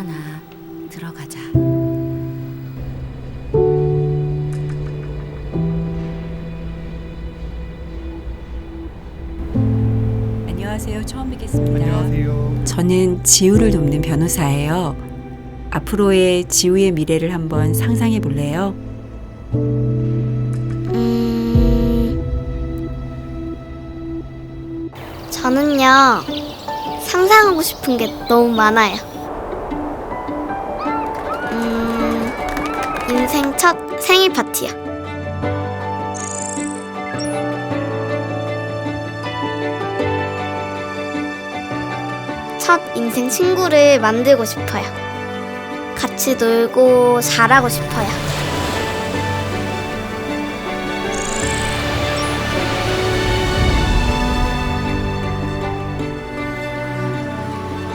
괜찮아. 들어가자. 안녕하세요. 처음 뵙겠습니다. 안녕하세요. 저는 지우를 돕는 변호사예요. 앞으로의 지우의 미래를 한번 상상해 볼래요? 음, 저는요, 상상하고 싶은 게 너무 많아요. 인생 첫 생일 파티요. 첫 인생 친구를 만들고 싶어요. 같이 놀고 잘하고 싶어요.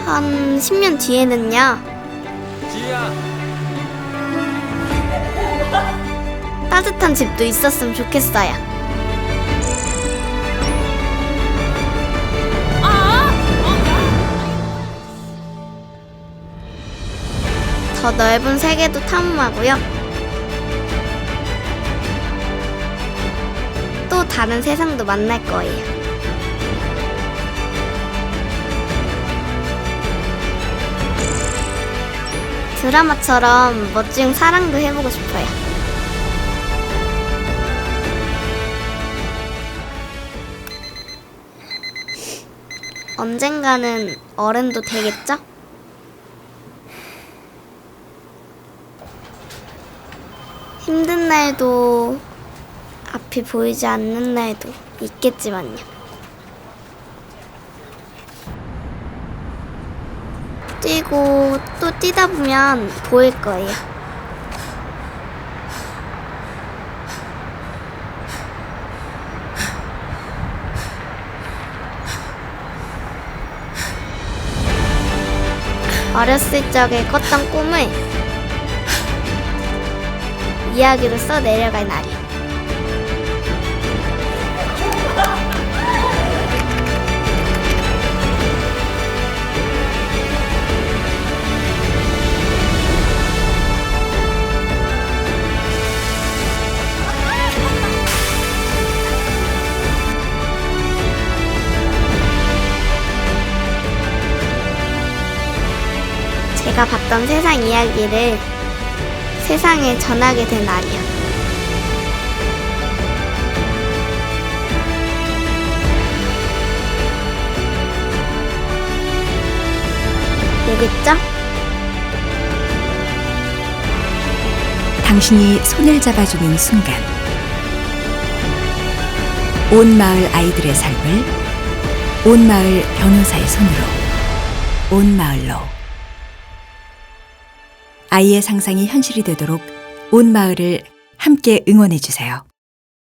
한 10년 뒤에는요. 지희야. 따뜻한 집도 있었으면 좋겠어요. 더 넓은 세계도 탐험하고요. 또 다른 세상도 만날 거예요. 드라마처럼 멋진 사랑도 해보고 싶어요. 언젠가는 어른도 되겠죠? 힘든 날도 앞이 보이지 않는 날도 있겠지만요. 뛰고 또 뛰다 보면 보일 거예요. 어렸을 적에 꿨던 꿈을 이야기로 써 내려갈 날이. 제가 봤던 세상 이야기를 세상에 전하게 된 날이요. 오겠죠? 당신이 손을 잡아주는 순간 온 마을 아이들의 삶을 온 마을 변호사의 손으로 온 마을로 아이의 상상이 현실이 되도록 온 마을을 함께 응원해 주세요.